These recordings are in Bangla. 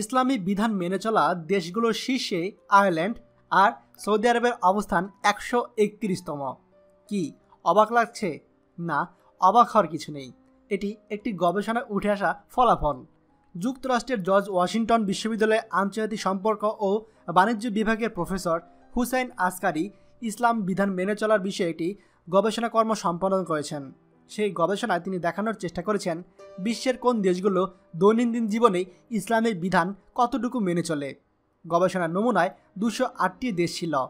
ইসলামী বিধান মেনে চলা দেশগুলোর শীর্ষে আয়ারল্যান্ড আর সৌদি আরবের অবস্থান একশো একত্রিশতম। কি, অবাক লাগছে? না, অবাক হওয়ার কিছু নেই। এটি একটি গবেষণায় উঠে আসা ফলাফল। যুক্তরাষ্ট্রের জর্জ ওয়াশিংটন বিশ্ববিদ্যালয়ের আন্তর্জাতিক সম্পর্ক ও বাণিজ্য বিভাগের প্রফেসর হুসাইন আসকারি ইসলাম বিধান মেনে চলার বিষয়ে একটি গবেষণা কর্ম সম্পাদন করেছেন। সেই গবেষণায় তিনি দেখানোর চেষ্টা করেছেন বিশ্বের কোন দেশগুলো দৈনন্দিন জীবনে ইসলামের বিধান কতটুকু মেনে চলে? গবেষণার নমুনায় দুশো আটটি দেশ ছিল।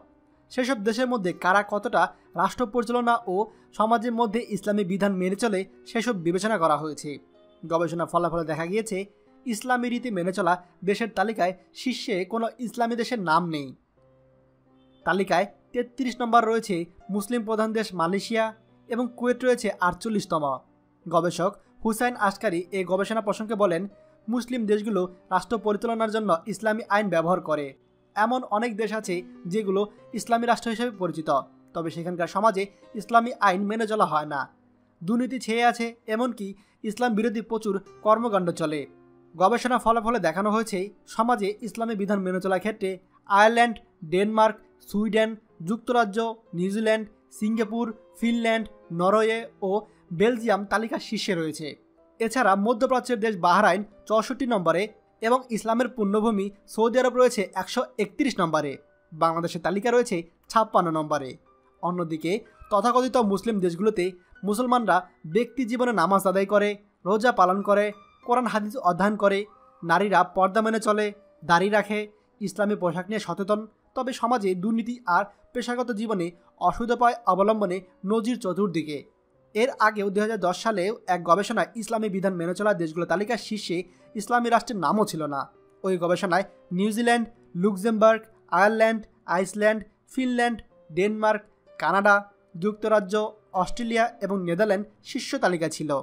সেসব দেশের মধ্যে কারা কতটা রাষ্ট্র পরিচালনা ও সমাজের মধ্যে ইসলামী বিধান মেনে চলে সেসব বিবেচনা করা হয়েছে। গবেষণা ফলাফলে দেখা গিয়েছে, ইসলামী রীতি মেনে চলা দেশের তালিকায় শীর্ষে কোনো ইসলামী দেশের নাম নেই। তালিকায় তেত্রিশ নম্বর রয়েছে মুসলিম প্রধান দেশ মালয়েশিয়া এবং কুয়েত রয়েছে আটচল্লিশতম। গবেষক হুসাইন আসকারি এই গবেষণা প্রসঙ্গে বলেন, মুসলিম দেশগুলো রাষ্ট্র পরিচালনার জন্য ইসলামী আইন ব্যবহার করে। এমন অনেক দেশ আছে যেগুলো ইসলামী রাষ্ট্র হিসেবে পরিচিত, তবে সেখানকার সমাজে ইসলামী আইন মেনে চলা হয় না। দুর্নীতি ছেয়ে আছে, এমনকি ইসলাম বিরোধী প্রচুর কর্মকাণ্ড চলে। গবেষণা ফলাফলে দেখানো হয়েছে, সমাজে ইসলামী বিধান মেনে চলার ক্ষেত্রে আয়ারল্যান্ড, ডেনমার্ক, সুইডেন, যুক্তরাজ্য, New Zealand Singapore, Finland, Norway ও বেলজিয়াম তালিকার শীর্ষে রয়েছে। এছাড়া মধ্যপ্রাচ্যের দেশ বাহরাইন চৌষট্টি নম্বরে এবং ইসলামের পুণ্যভূমি সৌদি আরব রয়েছে একশো একত্রিশ নম্বরে। বাংলাদেশের তালিকা রয়েছে ছাপ্পান্ন নম্বরে। অন্যদিকে তথাকথিত মুসলিম দেশগুলোতে মুসলমানরা ব্যক্তি জীবনে নামাজ আদায় করে, রোজা পালন করে, কোরআন, হাদিস অধ্যয়ন করে, নারীরা পর্দা মেনে চলে, দাড়ি রাখে, ইসলামী পোশাক নিয়ে সচেতন তবে সমাজে দুর্নীতি আর পেশাগত জীবনে অসুবিধা অবলম্বনে নজির চতুর্দিকে। এর আগেও দু হাজার দশ সালেও এক গবেষণায় ইসলামী বিধান মেনে চলা দেশগুলো তালিকার শীর্ষে ইসলামী রাষ্ট্রের নামও ছিল না। ওই গবেষণায় New Zealand Luxembourg, Ireland, Iceland, Finland, Denmark, Canada, যুক্তরাজ্য, অস্ট্রেলিয়া এবং নেদারল্যান্ড শীর্ষ তালিকা ছিল।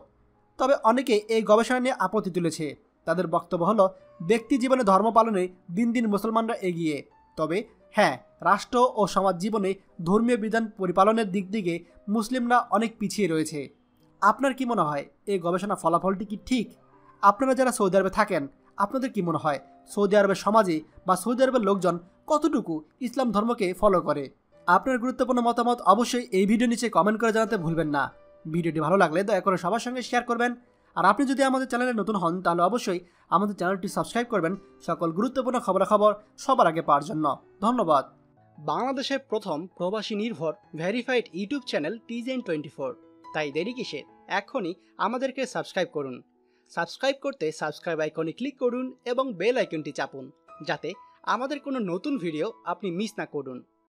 তবে অনেকে এই গবেষণা নিয়ে আপত্তি তুলেছে। তাদের বক্তব্য হলো, ব্যক্তি জীবনে ধর্ম পালনে দিন দিন মুসলমানরা এগিয়ে। তবে হ্যাঁ রাষ্ট্র ও সমাজ জীবনে ধর্মীয় বিধান পরিপালনের দিক থেকে মুসলিমরা অনেক পিছিয়ে রয়েছে। আপনার কি মনে হয়, এই গবেষণা ফলাফলটি কি ঠিক? আপনারা যারা সৌদি আরবে থাকেন, আপনাদের কি মনে হয়, সৌদি আরবের সমাজে বা সৌদি আরবের লোকজন কতটুকু ইসলাম ধর্মকে ফলো করে? আপনার গুরুত্বপূর্ণ মতামত অবশ্যই এই ভিডিও নিচে কমেন্ট করে জানাতে ভুলবেন না। ভিডিওটি ভালো লাগলে দয়া করে সবার সঙ্গে শেয়ার করবেন। আর আপনি যদি আমাদের চ্যানেলে নতুন হন, তাহলে অবশ্যই আমাদের চ্যানেলটি সাবস্ক্রাইব করবেন। সকল গুরুত্বপূর্ণ খবরাখবর সবার আগে পাওয়ার জন্য। ধন্যবাদ। বাংলাদেশের প্রথম প্রবাসী নির্ভর ভেরিফাইড ইউটিউব চ্যানেল টিজেন টোয়েন্টি ফোর তাই দেরি কিসে? এখনই আমাদেরকে সাবস্ক্রাইব করুন। সাবস্ক্রাইব করতে সাবস্ক্রাইব আইকনে ক্লিক করুন এবং বেল আইকনটি চাপুন, যাতে আমাদের কোনো নতুন ভিডিও আপনি মিস না করুন।